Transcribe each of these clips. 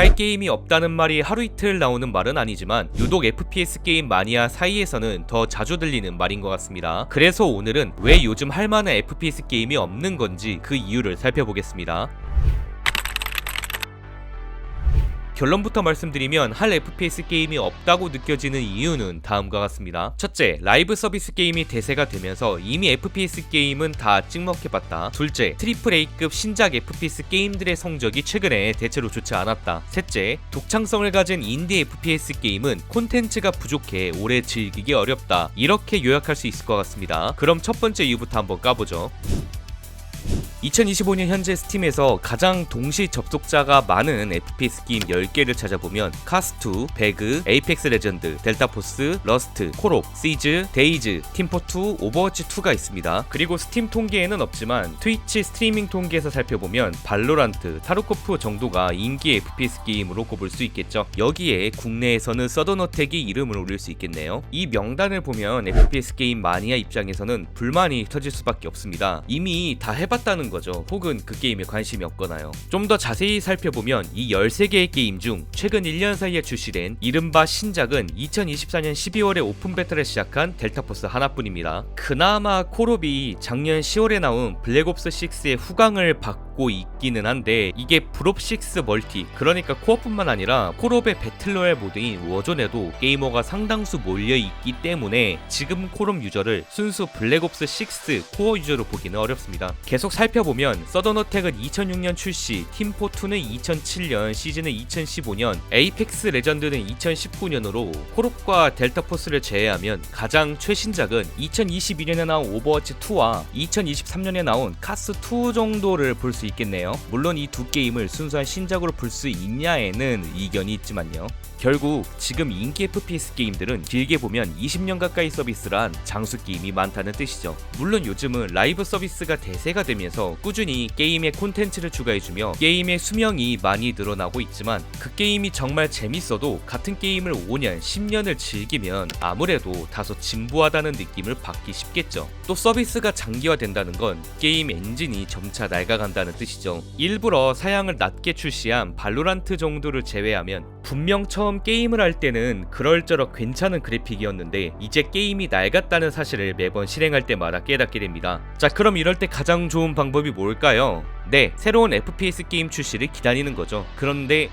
할 게임이 없다는 말이 하루 이틀 나오는 말은 아니지만 유독 FPS 게임 마니아 사이에서는 더 자주 들리는 말인 것 같습니다. 그래서 오늘은 왜 요즘 할 만한 FPS 게임이 없는 건지 그 이유를 살펴보겠습니다. 결론부터 말씀드리면 할 FPS 게임이 없다고 느껴지는 이유는 다음과 같습니다. 첫째, 라이브 서비스 게임이 대세가 되면서 이미 FPS 게임은 다 찍먹해봤다. 둘째, 트리플 A급 신작 FPS 게임들의 성적이 최근에 대체로 좋지 않았다. 셋째, 독창성을 가진 인디 FPS 게임은 콘텐츠가 부족해 오래 즐기기 어렵다. 이렇게 요약할 수 있을 것 같습니다. 그럼 첫 번째 이유부터 한번 까보죠. 2025년 현재 스팀에서 가장 동시 접속자가 많은 FPS 게임 10개를 찾아보면 카스2, 배그, 에이펙스 레전드, 델타포스, 러스트, 콜옵, 시즈, 데이즈, 팀포2, 오버워치2가 있습니다. 그리고 스팀 통계에는 없지만 트위치 스트리밍 통계에서 살펴보면 발로란트, 타르코프 정도가 인기 FPS 게임으로 꼽을 수 있겠죠. 여기에 국내에서는 서든어택이 이름을 올릴 수 있겠네요. 이 명단을 보면 FPS 게임 마니아 입장에서는 불만이 터질 수밖에 없습니다. 이미 다 해봤다는 거죠. 혹은 그 게임에 관심이 없거나요. 좀 더 자세히 살펴보면 이 13개의 게임 중 최근 1년 사이에 출시된 이른바 신작은 2024년 12월에 오픈 베타를 시작한 델타포스 하나뿐입니다. 그나마 콜옵이 작년 10월에 나온 블랙옵스 6의 후광을 받고 있기는 한데 이게 브롭6 멀티 그러니까 코어뿐만 아니라 콜옵의 배틀로얄 모드인 워존에도 게이머가 상당수 몰려 있기 때문에 지금 콜옵 유저를 순수 블랙옵스 6 코어 유저로 보기는 어렵습니다. 계속 살펴보면 서던어택은 2006년 출시, 팀포2는 2007년, 시즌은 2015년, 에이펙스 레전드는 2019년으로 콜옵과 델타포스를 제외하면 가장 최신작은 2022년에 나온 오버워치2와 2023년에 나온 카스2 정도를 볼 수 있겠네요. 물론 이 두 게임을 순수한 신작으로 볼 수 있냐에는 이견이 있지만요. 결국 지금 인기 FPS 게임들은 길게 보면 20년 가까이 서비스를 한 장수 게임이 많다는 뜻이죠. 물론 요즘은 라이브 서비스가 대세가 되면서 꾸준히 게임에 콘텐츠를 추가해주며 게임의 수명이 많이 늘어나고 있지만 그 게임이 정말 재밌어도 같은 게임을 5년, 10년을 즐기면 아무래도 다소 진부하다는 느낌을 받기 쉽겠죠. 또 서비스가 장기화된다는 건 게임 엔진이 점차 낡아간다는 뜻이죠. 일부러 사양을 낮게 출시한 발로란트 정도를 제외하면 분명 처음 게임을 할 때는 그럴저럴 괜찮은 그래픽이었는데 이제 게임이 낡았다는 사실을 매번 실행할 때마다 깨닫게 됩니다. 자 그럼 이럴 때 가장 좋은 방법이 뭘까요? 네, 새로운 FPS 게임 출시를 기다리는 거죠. 그런데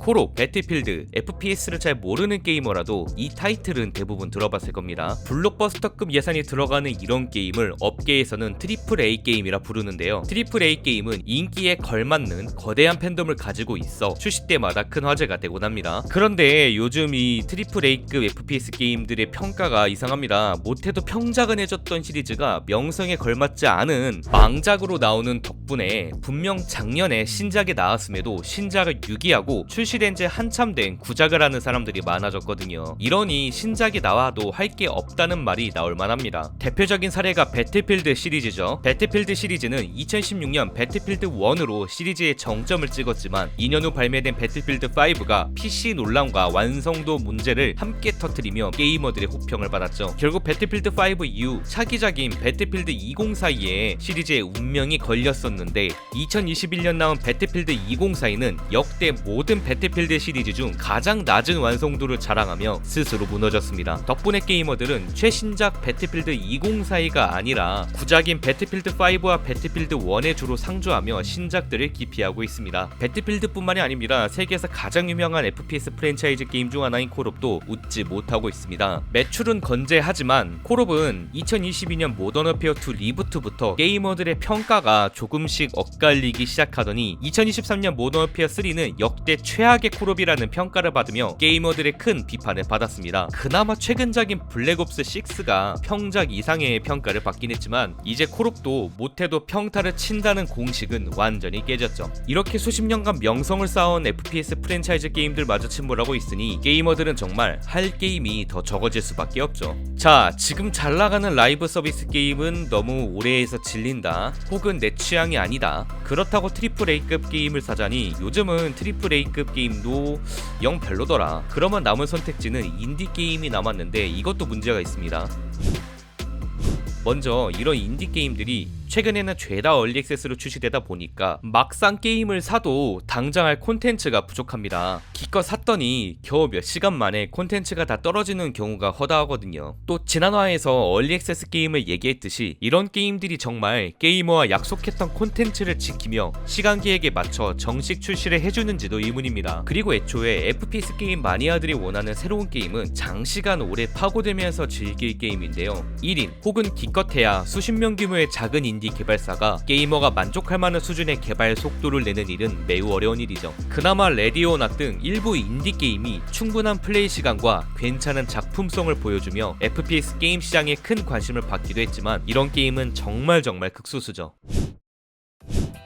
콜옵, 배틀필드, FPS를 잘 모르는 게이머라도 이 타이틀은 대부분 들어봤을 겁니다. 블록버스터급 예산이 들어가는 이런 게임을 업계에서는 트리플 A 게임이라 부르는데요. 트리플 A 게임은 인기에 걸맞는 거대한 팬덤을 가지고 있어 출시 때마다 큰 화제가 되곤 합니다. 그런데 요즘 이 트리플 A급 FPS 게임들의 평가가 이상합니다. 못해도 평작은 해줬던 시리즈가 명성에 걸맞지 않은 망작으로 나오는 덕분에 분명 작년에 신작이 나왔음에도 신작을 유기하고 출시 된 지 한참 된 구작을 하는 사람들이 많아졌거든요. 이러니 신작이 나와도 할 게 없다는 말이 나올 만합니다. 대표적인 사례가 배틀필드 시리즈죠. 배틀필드 시리즈는 2016년 배틀필드 1으로 시리즈의 정점을 찍었지만 2년 후 발매된 배틀필드 5가 PC 논란과 완성도 문제를 함께 터뜨리며 게이머들의 호평을 받았죠. 결국 배틀필드 5 이후 차기작인 배틀필드 20 사이에 시리즈의 운명이 걸렸었는데 2021년 나온 배틀필드 2042는 역대 모든 배틀 필드 시리즈 중 가장 낮은 완성도를 자랑하며 스스로 무너졌습니다. 덕분에 게이머들은 최신작 배틀필드 2042가 아니라 구작인 배틀필드 5와 배틀필드 1에 주로 상주하며 신작들을 기피하고 있습니다. 배틀필드뿐만이 아닙니다. 세계에서 가장 유명한 FPS 프랜차이즈 게임 중 하나인 콜옵도 웃지 못하고 있습니다. 매출은 건재하지만 콜옵은 2022년 모던 어페어 2 리부트부터 게이머들의 평가가 조금씩 엇갈리기 시작하더니 2023년 모던 어페어 3는 역대 최악 의 콜옵이라는 평가를 받으며 게이머들의 큰 비판을 받았습니다. 그나마 최근작인 블랙옵스 6가 평작 이상의 평가를 받긴 했지만 이제 콜옵도 못해도 평타를 친다는 공식은 완전히 깨졌죠. 이렇게 수십 년간 명성을 쌓아온 FPS 프랜차이즈 게임들마저 침몰하고 있으니 게이머들은 정말 할 게임이 더 적어질 수밖에 없죠. 자, 지금 잘 나가는 라이브 서비스 게임은 너무 오래 해서 질린다. 혹은 내 취향이 아니다. 그렇다고 트리플 A급 게임을 사자니 요즘은 트리플 A급 게임 도 영 별로더라. 그러면 남은 선택지는 인디 게임이 남았는데 이것도 문제가 있습니다. 먼저 이런 인디 게임들이 최근에는 죄다 얼리 액세스로 출시되다 보니까 막상 게임을 사도 당장 할 콘텐츠가 부족합니다. 기껏 샀더니 겨우 몇 시간 만에 콘텐츠가 다 떨어지는 경우가 허다하거든요. 또 지난화에서 얼리 액세스 게임을 얘기했듯이 이런 게임들이 정말 게이머와 약속했던 콘텐츠를 지키며 시간 계획에 맞춰 정식 출시를 해주는지도 의문입니다. 그리고 애초에 FPS 게임 마니아들이 원하는 새로운 게임은 장시간 오래 파고들면서 즐길 게임인데요. 1인 혹은 기껏해야 수십 명 규모의 작은 인디 개발사가 게이머가 만족할 만한 수준의 개발 속도를 내는 일은 매우 어려운 일이죠. 그나마 레디오나 등 일부 인디 게임이 충분한 플레이 시간과 괜찮은 작품성을 보여주며 FPS 게임 시장에 큰 관심을 받기도 했지만 이런 게임은 정말 정말 극소수죠.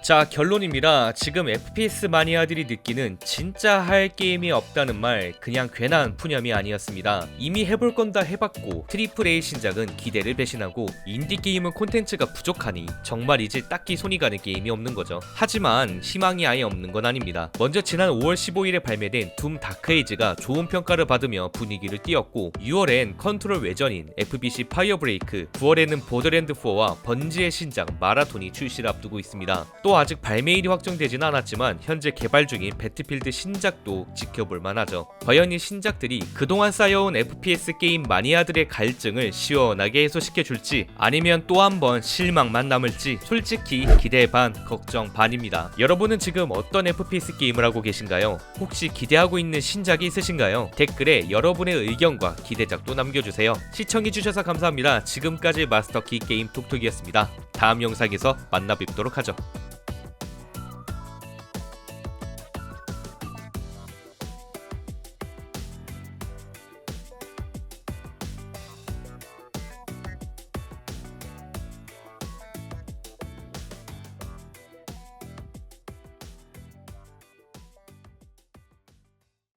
자 결론입니다. 지금 FPS 마니아들이 느끼는 진짜 할 게임이 없다는 말 그냥 괜한 푸념이 아니었습니다. 이미 해볼 건 다 해봤고 트리플 A 신작은 기대를 배신하고 인디 게임은 콘텐츠가 부족하니 정말 이제 딱히 손이 가는 게임이 없는 거죠. 하지만 희망이 아예 없는 건 아닙니다. 먼저 지난 5월 15일에 발매된 둠 다크에이즈가 좋은 평가를 받으며 분위기를 띄웠고 6월엔 컨트롤 외전인 FBC 파이어브레이크 9월에는 보더랜드 4와 번지의 신작 마라톤이 출시를 앞두고 있습니다. 또 아직 발매일이 확정되진 않았지만 현재 개발 중인 배틀필드 신작도 지켜볼 만하죠. 과연 이 신작들이 그동안 쌓여온 FPS 게임 마니아들의 갈증을 시원하게 해소시켜 줄지 아니면 또 한 번 실망만 남을지 솔직히 기대 반 걱정 반입니다. 여러분은 지금 어떤 FPS 게임을 하고 계신가요? 혹시 기대하고 있는 신작이 있으신가요? 댓글에 여러분의 의견과 기대작도 남겨주세요. 시청해주셔서 감사합니다. 지금까지 마스터키 게임 톡톡이었습니다. 다음 영상에서 만나 뵙도록 하죠.